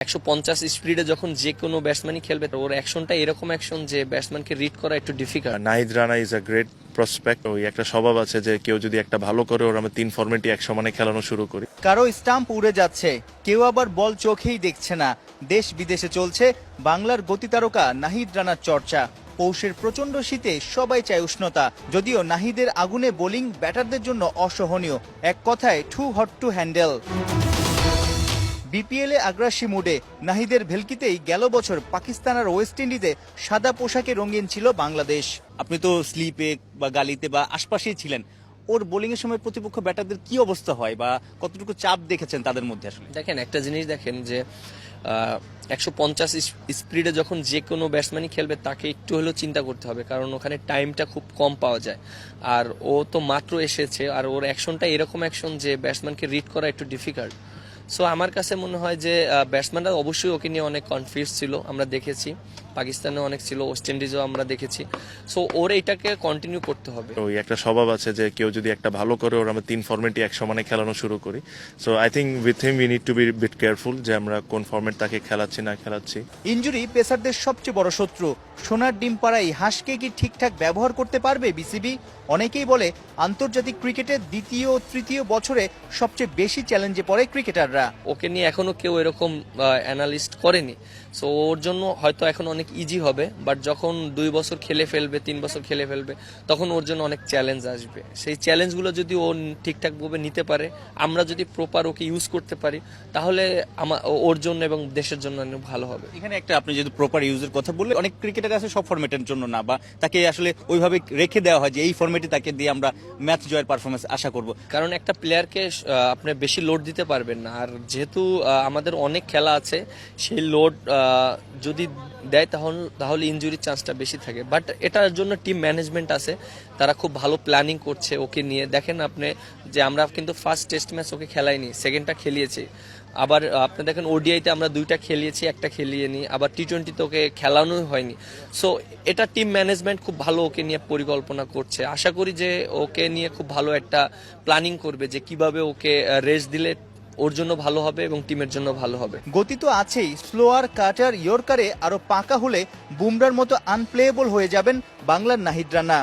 একশো পঞ্চাশ স্পিডে যখন যে কোনো ব্যাটসম্যানই খেলবে তো ওর অ্যাকশনটা এরকম অ্যাকশন যে ব্যাটসম্যানকে রিড করা একটু difficult Nahid Rana is a great prospect ওই একটা স্বভাব আছে যে কেউ যদি একটা ভালো করে ওর আমরা তিন ফর্মেটই এক সমানে খেলানো শুরু করি। কারও স্টাম্প উড়ে যাচ্ছে কেউ আবার বল চোখেই দেখছে না। দেশ বিদেশে চলছে বাংলার গতিতারকা নাহিদ রানার চর্চা। পৌষের প্রচণ্ড শীতে সবাই চায় উষ্ণতা যদিও নাহিদের আগুনে বোলিং ব্যাটারদের জন্য অসহনীয়। এক কথায় টু হট টু হ্যান্ডেল বিপিএলে আগ্রাসী মুডে নাহিদের ভেলকিতেই গেল বছর পাকিস্তান আর ওয়েস্ট ইন্ডিজে সাদা পোশাকে রঙিন ছিল বাংলাদেশ। আপনি তো স্লিপে বা গালিতে বা আশপাশেই ছিলেন। ওর বোলিং এর সময় প্রতিপক্ষ ব্যাটারদের কি অবস্থা হয় বা কতটুকু চাপ দেখেছেন তাদের মধ্যে আসলে? দেখেন একটা জিনিস দেখেন যে একশো পঞ্চাশ স্পিডে যখন যে কোনো ব্যাটসম্যানই খেলবে তাকে একটু হলেও চিন্তা করতে হবে কারণ ওখানে টাইমটা খুব কম পাওয়া যায়। আর ও তো মাত্র এসেছে আর ওর অ্যাকশনটা এরকম অ্যাকশন যে ব্যাটসম্যানকে রিড করা একটু ডিফিকাল্ট। সো আমার কাছে মনে হয় যে ব্যাটসম্যানরা অবশ্যই ওকে নিয়ে অনেক কনফিউজ ছিল আমরা দেখেছি। পাকিস্তানে অনেক ছিল ওয়েস্ট ইন্ডিজও আমরা দেখেছি। সো ওর এটাকে কন্টিনিউ করতে হবে। ওই একটা স্বভাব আছে যে কেউ যদি একটা ভালো করে ওর আমরা তিন ফর্মেটই এক সমানে খেলানো শুরু করি। So I think with him we need to be bit careful যে আমরা কোন ফর্মেট তাকে খেলাচ্ছি না খেলাচ্ছি। ইঞ্জুরি পেসারদের সবচেয়ে বড় শত্রু। সোনার ডিম পাড়াই হাঁসকে কি ঠিকঠাক ব্যবহার করতে পারবে বিসিবি অনেকেই বলে আন্তর্জাতিক ক্রিকেটের দ্বিতীয় ও তৃতীয় বছরে সবচেয়ে বেশি চ্যালেঞ্জে পড়ে ক্রিকেটাররা। ওকে নিয়ে এখনও কেউ এরকম অ্যানালিস্ট করেনি। সো ওর জন্য হয়তো এখন অনেক ইজি হবে বাট যখন দুই বছর খেলে ফেলবে তিন বছর খেলে ফেলবে তখন ওর জন্য অনেক চ্যালেঞ্জ আসবে। সেই চ্যালেঞ্জগুলো যদি ও ঠিকঠাকভাবে নিতে পারে আমরা যদি প্রপার ওকে ইউজ করতে পারি তাহলে আমা- ওর জন্য এবং দেশের জন্য অনেক ভালো হবে। এখানে একটা আপনি যদি প্রপার ইউজের কথা বললে অনেক ক্রিকেটার আছে সব ফরম্যাটের জন্য না বা তাকে আসলে ওইভাবে রেখে দেওয়া হয় যে এই ফরম্যাটে তাকে দিয়ে আমরা ম্যাচ জয়ের পারফরমেন্স আশা করব। কারণ একটা প্লেয়ারকে আপনি বেশি লোড দিতে পারবেন না আর যেহেতু আমাদের অনেক খেলা আছে, সেই লোড যদি দেয় তাহলে তাহলে ইনজুরির চান্সটা বেশি থাকে। বাট এটার জন্য টিম ম্যানেজমেন্ট আছে, তারা খুব ভালো প্ল্যানিং করছে ওকে নিয়ে। দেখেন আপনি যে আমরা কিন্তু ফার্স্ট টেস্ট ম্যাচ ওকে খেলাইনি সেকেন্ডটা খেলিয়েছি। আবার আপনি দেখেন ওডিআইতে আমরা দুইটা খেলিয়েছি, একটা খেলিয়ে নিই আবার টি টোয়েন্টিতে ওকে খেলানোই হয়নি। সো এটা টিম ম্যানেজমেন্ট খুব ভালো ওকে নিয়ে পরিকল্পনা করছে। আশা করি যে ওকে নিয়ে খুব ভালো একটা প্ল্যানিং করবে যে কীভাবে ওকে রেস্ট দিলে ওর জন্য ভালো হবে এবং টিমের জন্য ভালো হবে। গতি তো আছেই। স্লোয়ার কাটার ইয়র্কারে আরও পাকা হলে বুমরার মতো আনপ্লেয়েবল হয়ে যাবেন বাংলার নাহিদ রানা।